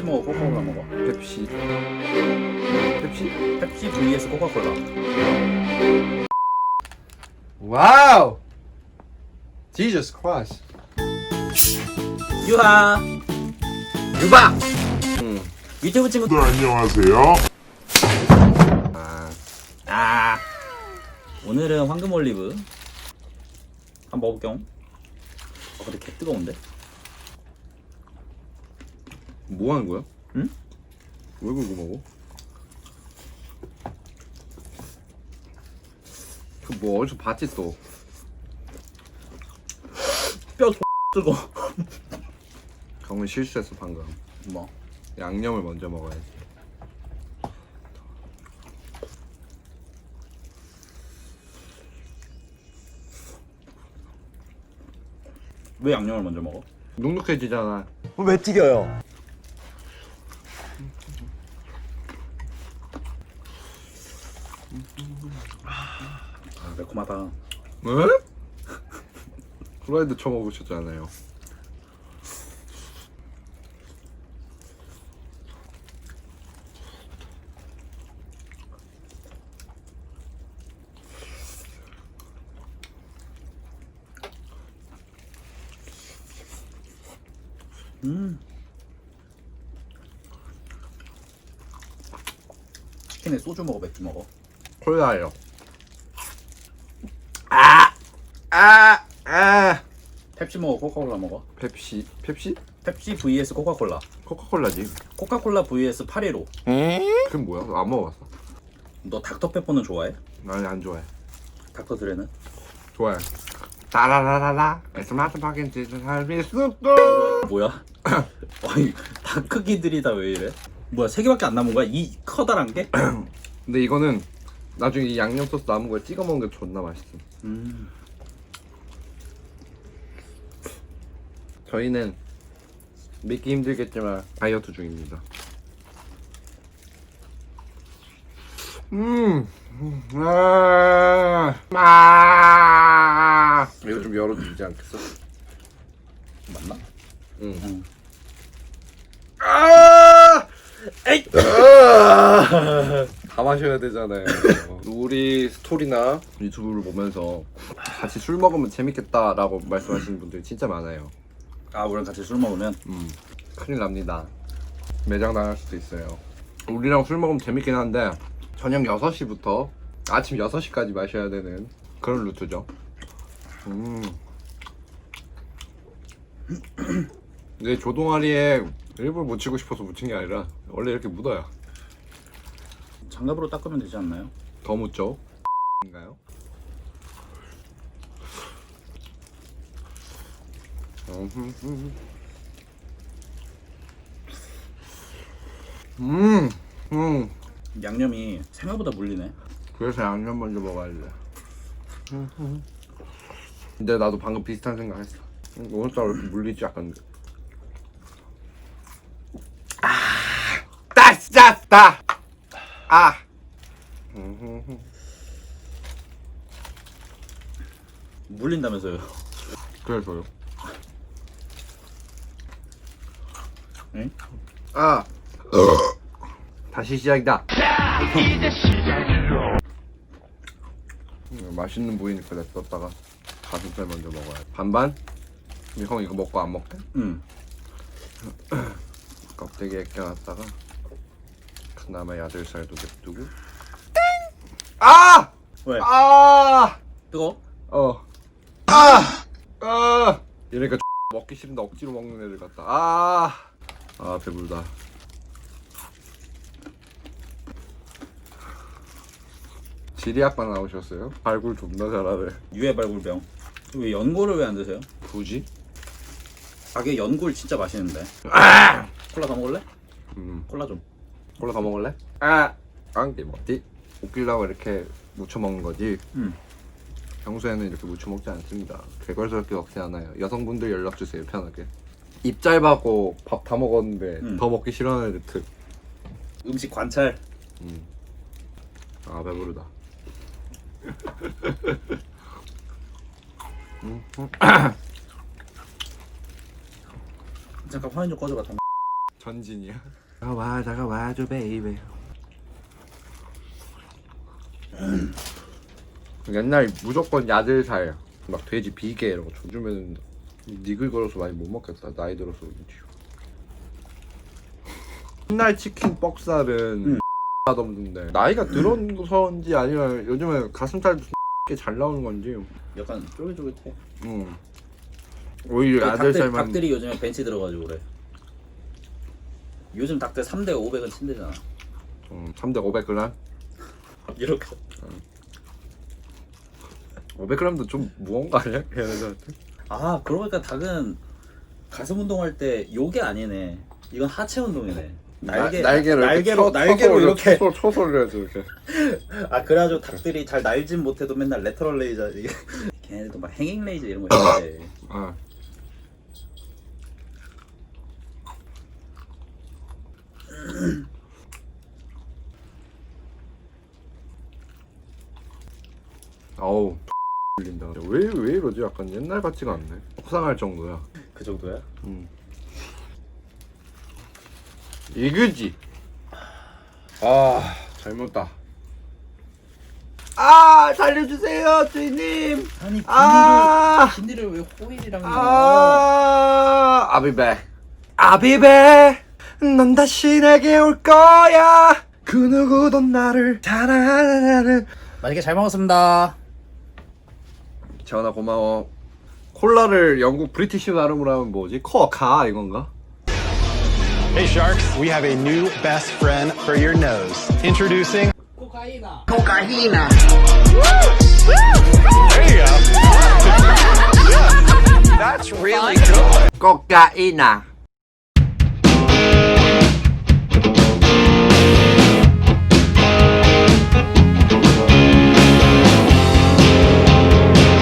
펩시 먹어 코카콜라 먹어. 펩시. 펩시? 펩시 vs 코카콜라. 와우! Jesus Christ. 유하. 유바. 응. 유튜브 친구들 네, 안녕하세요. 아. 아. 오늘은 황금 올리브. 한번 먹어볼게요. 아 근데 개 뜨거운데? 뭐 하는 거야? 응? 왜 그거 먹어? 그뭐 어디서 봤지 또 뼈 뜨거 강훈 실수했어 방금 뭐 양념을 먼저 먹어야지 왜 양념을 먼저 먹어? 눅눅해지잖아 왜 튀겨요? 아 매콤하다. 왜? 후라이드 처먹으셨잖아요. 음. 치킨에 소주 먹어 맥주 먹어 콜라요 아! 아! 아! 펩시 먹어 코카콜라 먹어 펩시 펩시? 펩시 vs 코카콜라 코카콜라지 코카콜라 vs 파리로 그건 뭐야? 안 먹어봤어 너 닥터페퍼는 좋아해? 아니 안 좋아해 닥터드레는? 좋아해 따라라라라 스마트 파겐지 삶이 쑥 뭐야? 아니 다 크기들이 다 왜 이래? 뭐야 세 개밖에 안 남은 거야? 이 커다란 게? 근데 이거는 나중에 이 양념 소스 남은 거에 찍어 먹는 게 존나 맛있어 음 저희는 믿기 힘들겠지만 다이어트 중입니다. 음, 음, 아, 아, 이거 좀 열어주지 않겠어? 맞나? 응. 응. 아, 에이, 아, 다 마셔야 되잖아요. 우리 스토리나 유튜브를 보면서 같이 술 먹으면 재밌겠다라고 말씀하시는 분들이 진짜 많아요. 아 우리랑 같이 술 먹으면 음, 큰일 납니다. 매장 당할 수도 있어요. 우리랑 술 먹으면 재밌긴 한데 저녁 6시부터 아침 6시까지 마셔야 되는 그런 루트죠. 음. 근데 조동아리에 일부러 묻히고 싶어서 묻힌 게 아니라 원래 이렇게 묻어요. 장갑으로 닦으면 되지 않나요? 더 묻죠? 인가요? 음, 음. 양념이 생각보다 물리네 그래서 양념 먼저 먹어야 돼. 근데 나도 방금 비슷한 생각했어. 오늘따라 왜 이렇게 물리지 약간. 아, 따 진짜 따. 아. 물린다면서요 그래서요. 응? 아. 다시 시작이다. 음, 맛있는 부위니까 냅뒀다가 가슴살 먼저 먹어야 돼. 반반? 근데 형 이거 먹고 안 먹게? 응 껍데기 벗겨놨다가 그나마 야들살도 냅두고 아! 왜? 아! 뜨거? 어. 아! 아! 이러니까 먹기 싫은데 억지로 먹는 애들 같다. 아! 아 배불다. 지리학과 나오셨어요? 발굴 존나 잘하네. 유해 발굴병 왜 연골을 왜 안 드세요? 굳이? 가게 연골 진짜 맛있는데 콜라 더 먹을래? 음. 콜라 좀 콜라 더 먹을래? 아! 깡게 뭐지? 웃기려고 이렇게 무쳐 먹는 거지. 음. 평소에는 이렇게 무쳐 먹지 않습니다. 개걸스럽게 먹지 않아요. 여성분들 연락 주세요 편하게. 입 짧아고 밥 다 먹었는데 음. 더 먹기 싫어하는 애들 특. 음식 관찰 음. 아 배부르다. 음, 음. 잠깐 화면 좀 꺼줘봐 전진이야. 다가와 다가와줘 베이베. 옛날 무조건 야들살 막 돼지 비계 이런 거 줘주면 니글거려서 많이 못 먹겠다 나이 들어서 그런지. 옛날 치킨 뻑살은 음. 하던데 나이가 들어서인지 아니면 요즘에 가슴살도 잘 나오는 건지 약간 쫄깃쫄깃해. 음. 오히려 그 닭들, 아들살만 닭들이 요즘에 벤치 들어가지고 그래. 요즘 닭들 3대 500은 친대잖아. 음, 3대 500g? 이렇게. 500g도 좀 무거운 거 아니야? 얘네들한테? 아 그러고 보니까 닭은 가슴 운동할 때 요게 아니네. 이건 하체 운동이네. 날개 날개로 날개로 쳐- 날개로 쳐서 이렇게. 쳐서 쳐서 올려야지 이렇게 아 그래가지고 닭들이 잘 날진 못해도 맨날 레터럴 레이저 이게 걔네들도 막 행잉 레이저 이런 거 있는데 아. 울린다 왜, 왜 이러지? 약간 옛날 같지가 않네 속상할 정도야 그 정도야? 음. 이거지 아 잘못다 아 살려주세요 주인님 아니 비닐을 아 비닐을 왜 호일이랑 넣어? 아, 아비베. 아비베. 넌 다시 내게 올 거야. 그 누구도 나를 사랑하는. 맛있게 잘 먹었습니다. 재원아 고마워. 콜라를 영국 브리티시 발음으로 하면 뭐지? 코어카 이건가? Hey Sharks, we have a new best friend for your nose. Introducing 코카이나. There you go. That's really good. 코카이나.